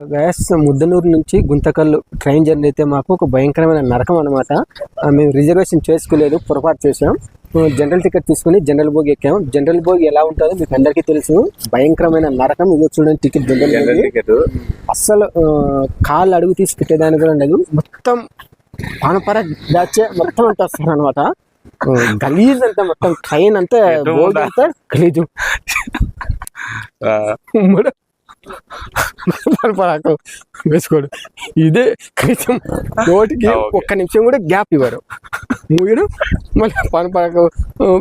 Gas Muddanur నుంచి Guntakal train journey అయితే మాకు ఒక భయంకరమైన నరకం అనమాట మేము రిజర్వేషన్ చేసుకోలేదు పొరపాటు చేసాం జనరల్ టికెట్ తీసుకుని జనరల్ బోగి ఎక్కాం. జనరల్ బోగి ఎలా ఉంటుందో మీకు అందరికీ తెలుసు. భయంకరమైన నరకం. ఇది చూడండి టికెట్ జనరల్ టికెట్. అస్సలు కాళ్ళు అడుగు తీసి పెట్టేదాన్ని కూడా ఉండదు మొత్తం పానపర బ్యాచ్ మొత్తం అంతా వస్తారు అనమాట గలీజ్ అంతా మొత్తం. ట్రైన్ అంతా బోగి అంతా గలీజు. పరాకు వేసుకోడు. ఇదే కనీసం నోటికి ఒక్క నిమిషం కూడా గ్యాప్ ఇవ్వరు. మూయడం మళ్ళీ పనపరాకు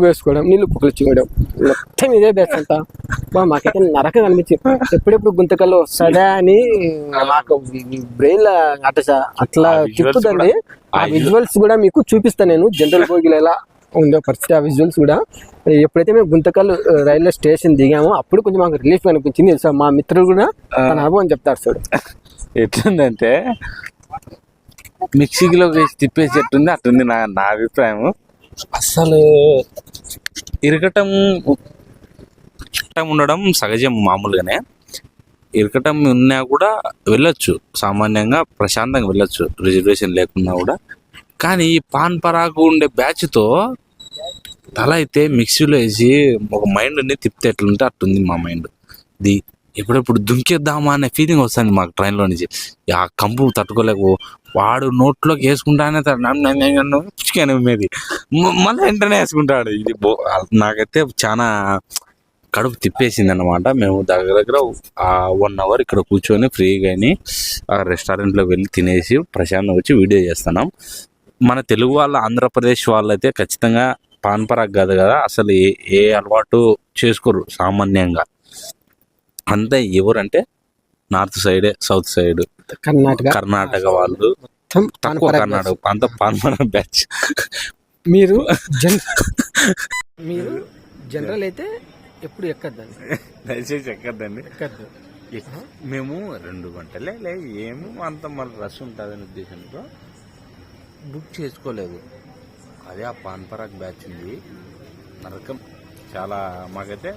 వేసుకోవడం నీళ్ళు పుక్కించుకోవడం మొత్తం ఇదే బెస్ట్ అంట. బా మాకైతే నరకం అనిపించింది. ఎప్పుడెప్పుడు గుంతకల్లో వస్తుందా అని మాకు బ్రెయిన్లో అట్లా తిప్పుతుంది. ఆ విజువల్స్ కూడా మీకు చూపిస్తాను నేను. జనరల్ బోగిలో ఎలా ఉందో పరిస్థితి ఆ విజువల్స్ కూడా. ఎప్పుడైతే మేము గుంతకల్ రైల్వే స్టేషన్ దిగామో అప్పుడు కొంచెం మాకు రిలీఫ్ అనిపించింది. సో మా మిత్రుడు కూడా తన అనుభవం చెప్తారు చూడు. ఎట్లుందంటే మిక్సీలో వేసి తిప్పేసేట్టుంది. అట్టుంది నా నా అభిప్రాయం అసలు ఇరకటం ఇరకటం ఉండడం సహజం మామూలుగానే. ఇరకటం ఉన్నా కూడా వెళ్ళొచ్చు. సామాన్యంగా ప్రశాంతంగా వెళ్ళొచ్చు. రిజర్వేషన్ లేకున్నా కూడా. కానీ ఈ పాన్ పరాకు ఉండే బ్యాచ్తో తల అయితే మిక్సీలో వేసి ఒక మైండ్ని తిప్పితే ఎట్లుంటే అట్టుంది మా మైండ్. ది ఎప్పుడెప్పుడు దుంకేద్దామా అనే ఫీలింగ్ వస్తుంది మాకు ట్రైన్లో నుంచి. ఆ కంపు తట్టుకోలేక వాడు నోట్లోకి వేసుకుంటానే పుచ్చుకాను ఉమ్మేది మళ్ళీ వెంటనే వేసుకుంటాడు. ఇది బో నాకైతే చాలా కడుపు తిప్పేసింది అనమాట మేము దగ్గర దగ్గర ఆ వన్ అవర్ ఇక్కడ కూర్చొని ఫ్రీగా ఆ రెస్టారెంట్లో వెళ్ళి తినేసి ప్రశాంతం వచ్చి వీడియో చేస్తున్నాం. మన తెలుగు వాళ్ళ ఆంధ్రప్రదేశ్ వాళ్ళైతే ఖచ్చితంగా పాన్ పరాగ్ కాదు కదా అసలు ఏ ఏ అలవాటు చేసుకోరు సామాన్యంగా. అంతే ఎవరంటే నార్త్ సైడే సౌత్ సైడ్. కర్ణాటక. కర్ణాటక వాళ్ళు. మొత్తం తక్కువ కర్ణాటక అంత పాన్ బ్యాచ్. మీరు జన్ మీరు జనరల్ అయితే ఎప్పుడు ఎక్కద్దండి? దయచేసి ఎక్కద్దండి. ఎక్కద్దు. మేము రెండు గంటలే లే ఏమో అంత మళ్ళీ రష్ ఉంటుందని ఉద్దేశంతో బుక్ చేసుకోలేదు. అదే ఆ పాన్ పరాగ్ బ్యాచ్ ఉంది. నరకం. చాలా మాకైతే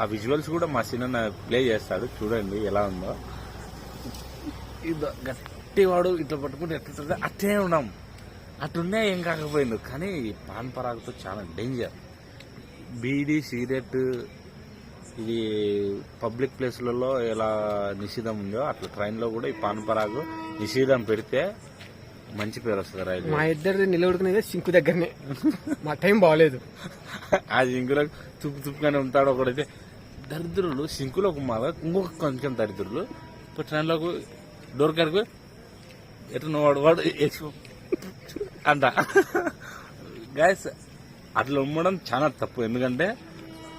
ఆ విజువల్స్ కూడా మా సిన్న ప్లే చేస్తాడు. చూడండి ఎలా ఉందో. ఇది గట్టివాడు ఇట్లా పట్టుకుంటే ఎట్లా అట్టే ఉన్నాం. అట్టున్నా ఏం కాకపోయింది. కానీ ఈ పాన్ పరాగ్తో చాలా డేంజర్ బీడీ సిగరెట్ ఇది పబ్లిక్ ప్లేస్లలో ఎలా నిషేధం ఉందో అట్లా ట్రైన్లో కూడా ఈ పాన్ పరాగు నిషేధం పెడితే మంచి పేరు వస్తుంది రైలు మా ఇద్దరు నిలబడుకునేది సింకు దగ్గరనే. మా టైం బాగలేదు. ఆ సింకులో తుప్పు తుప్పుగానే ఉంటాడు ఒకడైతే. దరిద్రులు సింకులో ఒక మాల ఇంకొక కొంచెం దరిద్రులు. ఇప్పుడు ట్రైన్లోకి డోర్ కాడికి ఎట్లా వాడు వాడు అంట. గాయస్ అట్లా ఉమ్మడం చాలా తప్పు. ఎందుకంటే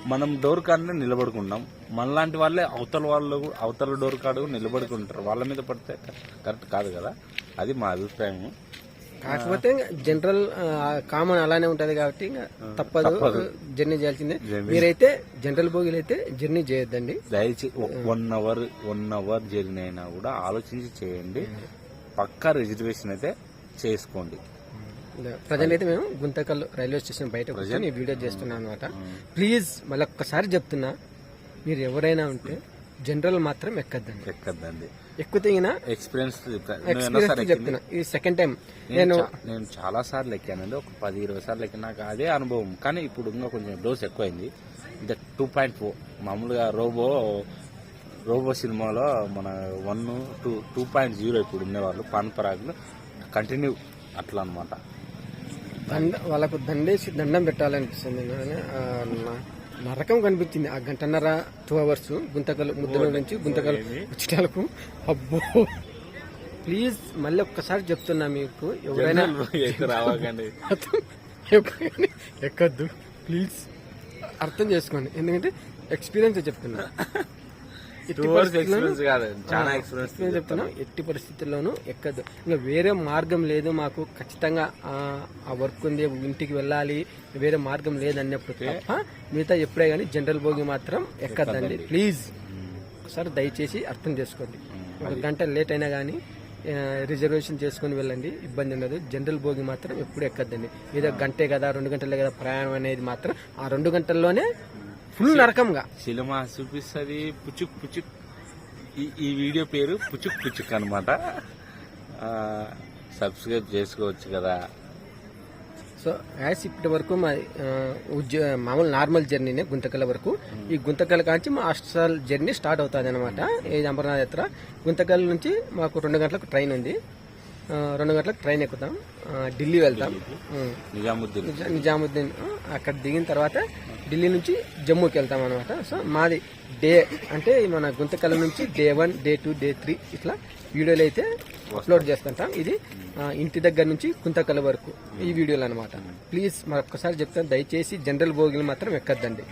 మనం డోర్ కాడనే నిలబడుకుంటాం మనలాంటి వాళ్ళే అవతల వాళ్ళు అవతల డోర్ కాడు నిలబడుకుంటారు. వాళ్ళ మీద పడితే కరెక్ట్ కాదు కదా. అది మా అభిప్రాయం కాకపోతే జనరల్ కామన్ అలానే ఉంటది కాబట్టి ఇంకా తప్పదు. జర్నీ చేయాల్సిందే. మీరైతే జనరల్ బోగిలు అయితే జర్నీ చేయొద్దండి. దయచేసి one hour one hour journey అయినా కూడా ఆలోచించి చేయండి. పక్కా రిజర్వేషన్ అయితే చేసుకోండి. ప్రజెంట్ అయితే మేము గుంతకల్ రైల్వే స్టేషన్ బయట కూర్చొని వీడియో చేస్తున్నాం అనమాట ప్లీజ్ మళ్ళీ ఒక్కసారి చెప్తున్నా. మీరు ఎవరైనా ఉంటే జనరల్ మాత్రం ఎక్కద్దండి. ఎక్కద్దండి. ఎక్కువ ఈయన ఎక్స్పీరియన్స్ ఎక్స్పీరియన్స్ చెప్తున్నా. ఇది సెకండ్ టైం నేను నేను చాలా సార్లు ఎక్కానండి. ఒక పది ఇరవై సార్లు ఎక్కినాక అదే అనుభవం. కానీ ఇప్పుడు ఇంకా కొంచెం డోస్ ఎక్కువైంది. ఇది టూ పాయింట్ ఫోర్ మామూలుగా రోబో రోబో సినిమాలో మన one two two point zero ఇప్పుడు ఉండేవాళ్ళు. పాన్ పరాగులు. కంటిన్యూ అట్లా అనమాట దండ వాళ్ళకు దండేసి దండం పెట్టాలనిపిస్తుంది. నరకం కనిపించింది. ఆ గంటన్నర టూ అవర్స్ గుంతకల్ ముద్దల నుంచి గుంతకల్ ఉచిటాలకు అబ్బో! ప్లీజ్ మళ్ళీ ఒక్కసారి చెప్తున్నా మీకు ఎవరైనా ఎక్కద్దు. ప్లీజ్ అర్థం చేసుకోండి. ఎందుకంటే ఎక్స్పీరియన్స్ చెప్తున్నా ఎట్టి టూ అవర్స్ పరిస్థితుల్లోనూ- ఎక్స్పీరియన్స్ కాదు. చాలా ఎక్స్పీరియన్స్ నేను చెప్తున్నా ఎట్టి పరిస్థితుల్లోనూ ఎక్కదు. ఇంకా వేరే మార్గం లేదు మాకు. ఖచ్చితంగా ఆ, వర్క్ ఉంది ఇంటికి వెళ్ళాలి వేరే మార్గం లేదు అన్నప్పుడు తప్ప మిగతా ఎప్పుడే కానీ జనరల్ భోగి మాత్రం ఎక్కద్దండి. ప్లీజ్. ఒకసారి దయచేసి అర్థం చేసుకోండి. ఒక గంట లేట్ అయినా కానీ రిజర్వేషన్ చేసుకొని వెళ్ళండి. ఇబ్బంది ఉండదు. జనరల్ భోగి మాత్రం ఎప్పుడు ఎక్కద్దండి. ఏదో గంటే కదా రెండు గంటలే కదా ప్రయాణం అనేది మాత్రం ఆ రెండు గంటల్లోనే ఫుల్ నరకంగా. సినిమా చూపిస్తుంది పుచ్చుక్ పుచ్చుక్. ఈ వీడియో పేరు పుచుక్ పుచుక్ అనమాట సబ్స్క్రైబ్ చేసుకోవచ్చు కదా. సో యాజ్ ఇప్పటి వరకు మా ఉద్యో మామూలు నార్మల్ జర్నీనే గుంతకల్ వరకు. ఈ గుంతకల్ కాంచి మా హాస్టల్ జర్నీ స్టార్ట్ అవుతుంది అనమాట ఈ అమర్నాథ్ యాత్ర. గుంతకల్ నుంచి మాకు రెండు గంటలకు ట్రైన్ ఉంది. రెండు గంటలకు ట్రైన్ ఎక్కుతాం. ఢిల్లీ వెళ్తాం. నిజాముద్దీన్. నిజా- నిజాముద్దీన్. అక్కడ దిగిన తర్వాత ఢిల్లీ నుంచి జమ్మూకి వెళ్తాం అనమాట సో మాది డే అంటే మన గుంతకల్ నుంచి day one day two day three ఇట్లా వీడియోలు అయితే అప్లోడ్ చేస్తుంటాం. ఇది ఇంటి దగ్గర నుంచి గుంతకల్ వరకు ఈ వీడియోలు అనమాట ప్లీజ్ మరొకసారి చెప్తాను. దయచేసి జనరల్ బోగిలు మాత్రం ఎక్కద్దండి.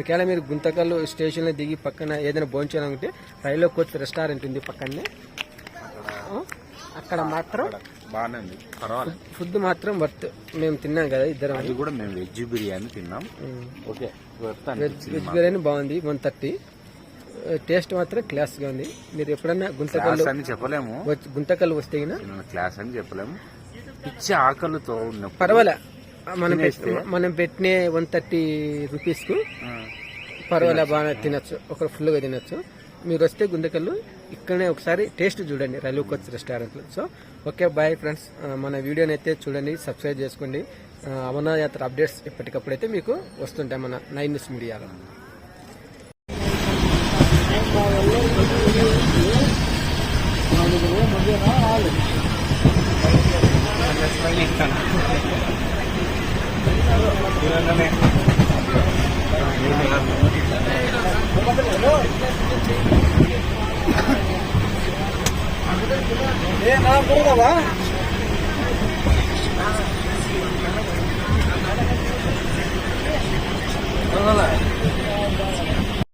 ఒకవేళ మీరు గుంతకల్ స్టేషన్లో దిగి పక్కన ఏదైనా భోంచాలనుకుంటే రైల్లో కోచ్ రెస్టారెంట్ ఉంది పక్కనే అక్కడ మాత్రం బాగానే ఉంది. పర్వాలేదు ఫుడ్ మాత్రం వర్త్. మేము తిన్నాం కదా ఇద్దరం. అది కూడా మేము వెజ్ బిర్యానీ తిన్నాం. ఓకే వెజ్ వెజ్ బిర్యానీ బాగుంది వన్ థర్టీ. టేస్ట్ మాత్రం క్లాస్గా ఉంది. మీరు ఎప్పుడన్నా గుంతకల్లు క్లాస్ అని చెప్పలేము. గుంతకల్లు వస్తే క్లాస్ అని చెప్పలేము. పిచ్చి ఆకలితో ఉన్నప్పుడు పర్వాలే. మనం మనం పెట్టిన వన్ థర్టీ రూపీస్కు పర్వాలే బాగా తినొచ్చు. ఒక ఫుల్గా తినొచ్చు. మీరు వస్తే గుంతకల్లు ఇక్కడనే ఒకసారి టేస్ట్ చూడండి రైల్వే కోచ్ రెస్టారెంట్లో. సో ఓకే బాయ్ ఫ్రెండ్స్ మన వీడియోని అయితే చూడండి సబ్స్క్రైబ్ చేసుకోండి. ఆ, అమర్నాథ్ యాత్ర అప్డేట్స్ ఎప్పటికప్పుడు అయితే మీకు వస్తుంటాయి మన నైన్ న్యూస్ మీడియాలో. పర్వాలే.